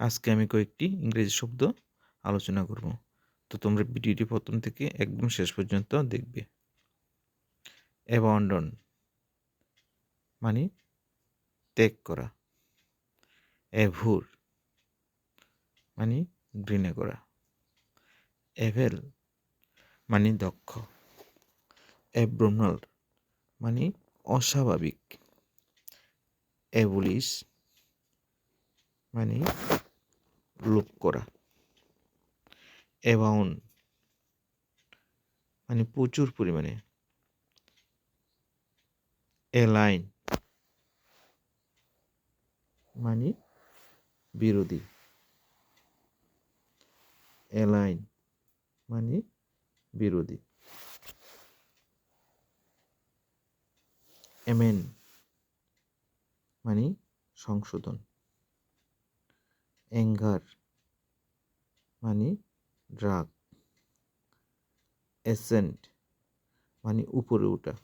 আজকে আমি কয়েকটি ইংরেজি শব্দ আলোচনা করব। তো তোমরা ভিডিওটি প্রথম থেকে একদম শেষ পর্যন্ত দেখবে। অ্যাবান্ডন মানে ত্যাগ করা। অ্যাভুর মানে ঘৃণা করা। অ্যাভেল মানে দক্ষ। অ্যাব্রোনাল মানে অস্বাভাবিক। অ্যাবুলিশ মানে লোপ করা। অ্যাবাউন মানে প্রচুর পরিমাণে এলাইন মানে বিরোধী। এলাইন মানে বিরোধী। এমেন মানে সংশোধন। অ্যাঙ্গার মানে ড্রাগ অ্যাসেন্ট মানে উপরে ওঠা।